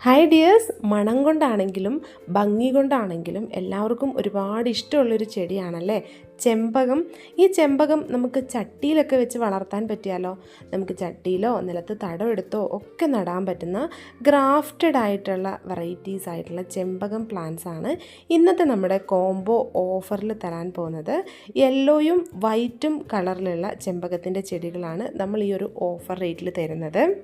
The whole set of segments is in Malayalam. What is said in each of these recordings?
ഹായ് ഡിയേഴ്സ് മണം കൊണ്ടാണെങ്കിലും ഭംഗി കൊണ്ടാണെങ്കിലും എല്ലാവർക്കും ഒരുപാട് ഇഷ്ടമുള്ളൊരു ചെടിയാണല്ലേ? ചെമ്പകം. ഈ ചെമ്പകം നമുക്ക് ചട്ടിയിലൊക്കെ വെച്ച് വളർത്താൻ പറ്റിയാലോ? നമുക്ക് ചട്ടിയിലോ നിലത്ത് തടം എടുത്തോ ഒക്കെ നടാൻ പറ്റുന്ന ഗ്രാഫ്റ്റഡ് ആയിട്ടുള്ള വെറൈറ്റീസ് ആയിട്ടുള്ള ചെമ്പകം പ്ലാന്റ്സ് ആണ് ഇന്നത്തെ നമ്മുടെ കോംബോ ഓഫറിൽ തരാൻ പോകുന്നത്. യെല്ലോയും വൈറ്റും കളറിലുള്ള ചെമ്പകത്തിന്റെ ചെടികളാണ് നമ്മൾ ഈ ഒരു ഓഫർ റേറ്റിൽ തരുന്നത്.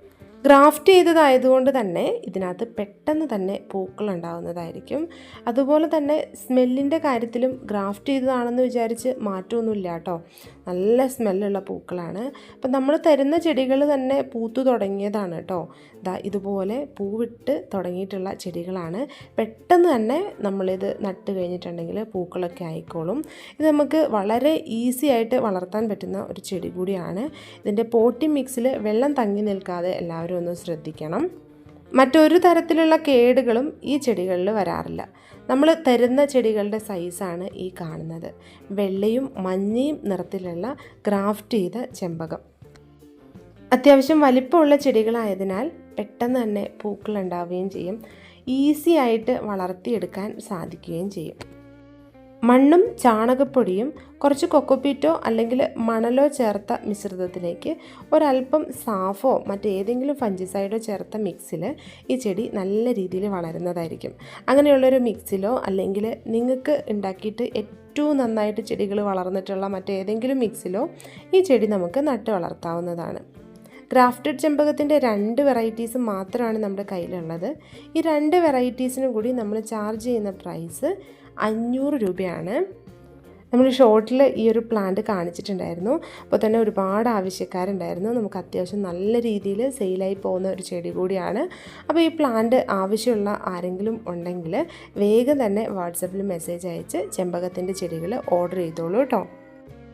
ഗ്രാഫ്റ്റ് ചെയ്തതായതുകൊണ്ട് തന്നെ ഇതിനകത്ത് പെട്ടെന്ന് തന്നെ പൂക്കൾ ഉണ്ടാകുന്നതായിരിക്കും. അതുപോലെ തന്നെ സ്മെല്ലിന്റെ കാര്യത്തിലും ഗ്രാഫ്റ്റ് ചെയ്തതാണെന്ന് വിചാരിച്ച് മാറ്റമൊന്നുമില്ല കേട്ടോ. നല്ല സ്മെല്ലുള്ള പൂക്കളാണ്. അപ്പം നമ്മൾ തരുന്ന ചെടികൾ തന്നെ പൂത്തു തുടങ്ങിയതാണ് കേട്ടോ. ഇതാ ഇതുപോലെ പൂവിട്ട് തുടങ്ങിയിട്ടുള്ള ചെടികളാണ്. പെട്ടെന്ന് തന്നെ നമ്മളിത് നട്ട് കഴിഞ്ഞിട്ടുണ്ടെങ്കിൽ പൂക്കളൊക്കെ ആയിക്കോളും. ഇത് നമുക്ക് വളരെ ഈസി ആയിട്ട് വളർത്താൻ പറ്റുന്ന ഒരു ചെടി കൂടിയാണ്. ഇതിന്റെ പോട്ടി മിക്സിൽ വെള്ളം തങ്ങി നിൽക്കാതെ എല്ലാവരും ഒന്ന് ശ്രദ്ധിക്കണം. മറ്റൊരു തരത്തിലുള്ള കേടുകളും ഈ ചെടികളിൽ വരാറില്ല. നമ്മൾ തരുന്ന ചെടികളുടെ സൈസാണ് ഈ കാണുന്നത്. വെള്ളയും മഞ്ഞയും നിറത്തിലുള്ള ഗ്രാഫ്റ്റ് ചെയ്ത ചെമ്പകം. അത്യാവശ്യം വലിപ്പമുള്ള ചെടികളായതിനാൽ പെട്ടെന്ന് തന്നെ പൂക്കൾ ഉണ്ടാവുകയും ചെയ്യും. ഈസി ആയിട്ട് വളർത്തിയെടുക്കാൻ സാധിക്കുകയും ചെയ്യും. മണ്ണും ചാണകപ്പൊടിയും കുറച്ച് കൊക്കോപ്പീറ്റോ അല്ലെങ്കിൽ മണലോ ചേർത്ത മിശ്രിതത്തിലേക്ക് ഒരല്പം സാഫോ മറ്റേതെങ്കിലും ഫഞ്ചിസൈഡോ ചേർത്ത മിക്സിൽ ഈ ചെടി നല്ല രീതിയിൽ വളരുന്നതായിരിക്കും. അങ്ങനെയുള്ളൊരു മിക്സിലോ അല്ലെങ്കിൽ നിങ്ങൾക്ക് ഉണ്ടാക്കിയിട്ട് ഏറ്റവും നന്നായിട്ട് ചെടികൾ വളർന്നിട്ടുള്ള മറ്റേതെങ്കിലും മിക്സിലോ ഈ ചെടി നമുക്ക് നട്ട് വളർത്താവുന്നതാണ്. ഗ്രാഫ്റ്റഡ് ചെമ്പകത്തിന്റെ രണ്ട് വെറൈറ്റീസ് മാത്രമാണ് നമ്മുടെ കയ്യിലുള്ളത്. ഈ രണ്ട് വെറൈറ്റീസിനും കൂടി നമ്മൾ ചാർജ് ചെയ്യുന്ന പ്രൈസ് അഞ്ഞൂറ് രൂപയാണ്. നമ്മൾ ഷോർട്ടിൽ ഈ ഒരു പ്ലാന്റ് കാണിച്ചിട്ടുണ്ടായിരുന്നു. അപ്പോൾ തന്നെ ഒരുപാട് ആവശ്യക്കാരുണ്ടായിരുന്നു. നമുക്ക് അത്യാവശ്യം നല്ല രീതിയിൽ സെയിലായി പോകുന്ന ഒരു ചെടി കൂടിയാണ്. അപ്പോൾ ഈ പ്ലാന്റ് ആവശ്യമുള്ള ആരെങ്കിലും ഉണ്ടെങ്കിൽ വേഗം തന്നെ വാട്സപ്പിൽ മെസ്സേജ് അയച്ച് ചെമ്പകത്തിന്റെ ചെടികൾ ഓർഡർ ചെയ്തോളൂ കേട്ടോ.